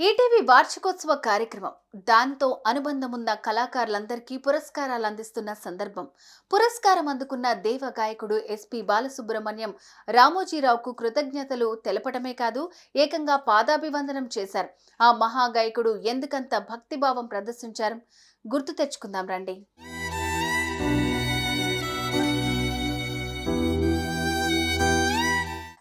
ETV వార్షికోత్సవ కార్యక్రమం. దాంతో అనుబంధం ఉన్న కళాకారులందరికీ పురస్కారాలు అందిస్తున్న సందర్భం. పురస్కారం అందుకున్న దేవ గాయకుడు ఎస్పి బాలసుబ్రహ్మణ్యం రామోజీరావుకు కృతజ్ఞతలు తెలపడమే కాదు ఏకంగా పాదాభివందనం చేశారు. ఆ మహాగాయకుడు ఎందుకంత భక్తిభావం ప్రదర్శించారు? గుర్తు తెచ్చుకుందాం రండి.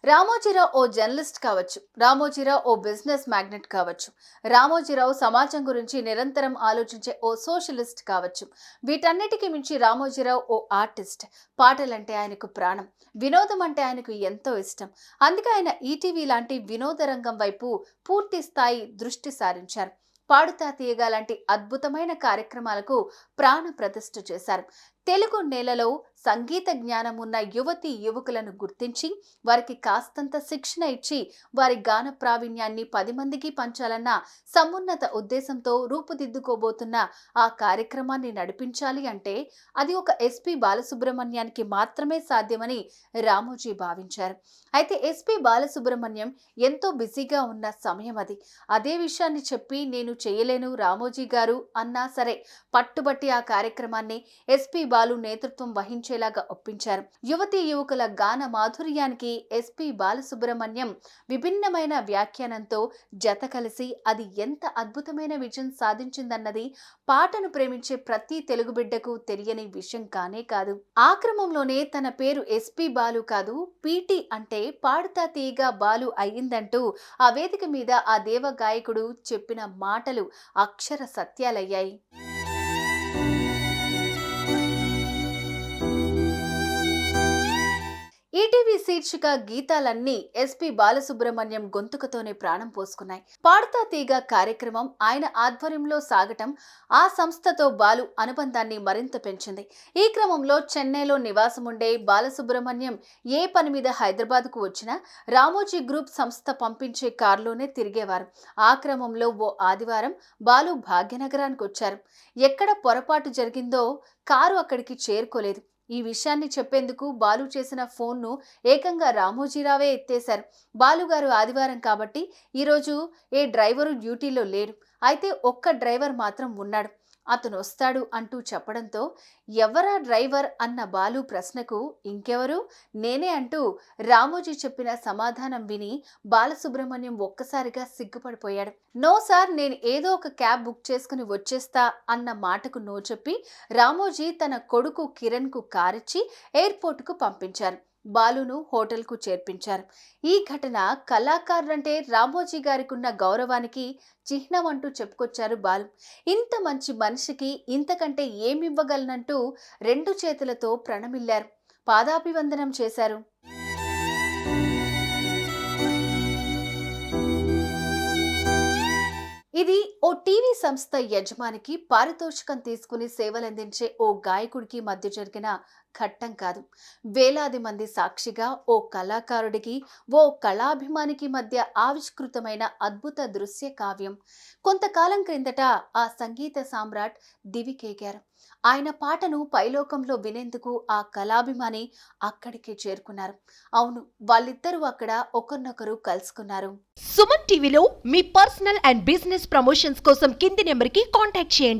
రామోజీరావు ఓ జర్నలిస్ట్ కావచ్చు రామోజీరావు ఓ బిజినెస్ మ్యాగ్నెట్ కావచ్చు రామోజీరావు సమాజం గురించి నిరంతరం ఆలోచించే ఓ సోషలిస్ట్ కావచ్చు. వీటన్నిటికీ మించి రామోజీరావు ఓ ఆర్టిస్ట్. పాటలంటే ఆయనకు ప్రాణం వినోదం అంటే ఆయనకు ఎంతో ఇష్టం. అందుకే ఆయన ఈటీవీ లాంటి వినోద రంగం వైపు పూర్తి స్థాయి దృష్టి సారించారు. పాడుతా తీయగా లాంటి అద్భుతమైన కార్యక్రమాలకు ప్రాణ ప్రతిష్ఠ చేశారు. తెలుగు నేలలో సంగీత జ్ఞానం ఉన్న యువతి యువకులను గుర్తించి వారికి కాస్తంత శిక్షణ ఇచ్చి వారి గాన ప్రావీణ్యాన్ని పది మందికి పంచాలన్న సమున్నత ఉద్దేశంతో రూపుదిద్దుకోబోతున్న ఆ కార్యక్రమాన్ని నడిపించాలి అంటే అది ఒక ఎస్పి బాలసుబ్రహ్మణ్యానికి మాత్రమే సాధ్యమని రామోజీ భావించారు. అయితే ఎస్పి బాలసుబ్రహ్మణ్యం ఎంతో బిజీగా ఉన్న సమయం అది. అదే విషయాన్ని చెప్పి నేను చేయలేను రామోజీ గారు అన్నా సరే పట్టుబట్టి ఆ కార్యక్రమాన్ని ఎస్పి బాలు నేతృత్వం నటించేలాగా ఒప్పించారు. యువతీ యువకుల గాన మాధుర్యానికి ఎస్పి బాలసుబ్రహ్మణ్యం విభిన్నమైన వ్యాఖ్యానంతో జత కలిసి అది ఎంత అద్భుతమైన విజయం సాధించిందన్నది పాటను ప్రేమించే ప్రతి తెలుగు బిడ్డకు తెలియని విషయం కానే కాదు. ఆ క్రమంలోనే తన పేరు ఎస్పి బాలు కాదు పీటి అంటే పాడుతా తీయగా బాలు అయ్యిందంటూ ఆ వేదిక మీద ఆ దేవ గాయకుడు చెప్పిన మాటలు అక్షర సత్యాలయ్యాయి. ఈటీవీ శీర్షిక గీతాలన్నీ ఎస్పి బాలసుబ్రహ్మణ్యం గొంతుకతోనే ప్రాణం పోసుకున్నాయి. పాడతా తీగ కార్యక్రమం ఆయన ఆధ్వర్యంలో సాగటం ఆ సంస్థతో బాలు అనుబంధాన్ని మరింత పెంచింది. ఈ క్రమంలో చెన్నైలో నివాసముండే బాలసుబ్రహ్మణ్యం ఏ పని మీద హైదరాబాద్కు వచ్చినా రామోజీ గ్రూప్ సంస్థ పంపించే కారులోనే తిరిగేవారు. ఆ క్రమంలో ఓ ఆదివారం బాలు భాగ్యనగరానికి వచ్చారు ఎక్కడ పొరపాటు జరిగిందో కారు అక్కడికి చేరుకోలేదు. ఈ విషయాన్ని చెప్పేందుకు బాలు చేసిన ఫోన్ను ఏకంగా రామోజీరావే ఎత్తేశారు. బాలుగారు ఆదివారం కాబట్టి ఈరోజు ఏ డ్రైవరు డ్యూటీలో లేడు అయితే ఒక్క డ్రైవర్ మాత్రం ఉన్నాడు. అతను వస్తాడు అంటూ చెప్పడంతో ఎవరా డ్రైవర్ అన్న బాలు ప్రశ్నకు ఇంకెవరు? నేనే అంటూ రామోజీ చెప్పిన సమాధానం విని బాలసుబ్రహ్మణ్యం ఒక్కసారిగా సిగ్గుపడిపోయాడు. నో సార్ నేను ఏదో ఒక క్యాబ్ బుక్ చేసుకుని వచ్చేస్తా అన్న మాటకు నో చెప్పి రామోజీ తన కొడుకు కిరణ్కు కారిచ్చి ఎయిర్పోర్టుకు పంపించారు. బాలును హోటల్కు చేర్పించారు. ఈ ఘటన కళాకారులంటే రామోజీ గారికి ఉన్న గౌరవానికి చిహ్నం అంటూ చెప్పుకొచ్చారు బాలు. ఇంత మంచి మనిషికి ఇంతకంటే ఏమివ్వగలనంటూ రెండు చేతులతో ప్రణమిల్లారు. పాదాభివందనం చేశారు. ఇది ఓ టీవీ సంస్థ యజమానికి పారితోషికం తీసుకుని సేవలందించే ఓ గాయకుడికి మధ్య జరిగిన ఘట్టం కాదు. వేలాది మంది సాక్షిగా ఓ కళాకారుడికి ఓ కళాభిమానికి మధ్య ఆవిష్కృతమైన అద్భుత దృశ్య కావ్యం. కొంతకాలం క్రిందట ఆ సంగీత సామ్రాట్ దివికేగారు ఆయన పాటను పైలోకంలో వినేందుకు ఆ కళాభిమాని అక్కడికి చేరుకున్నారు. అవును వాళ్ళిద్దరూ అక్కడ ఒకరినొకరు కలుసుకున్నారు. సుమన్ టీవీలో మీ పర్సనల్ అండ్ బిజినెస్ ప్రమోషన్స్ కోసం కింది నెంబర్కి కాంటాక్ట్ చేయండి.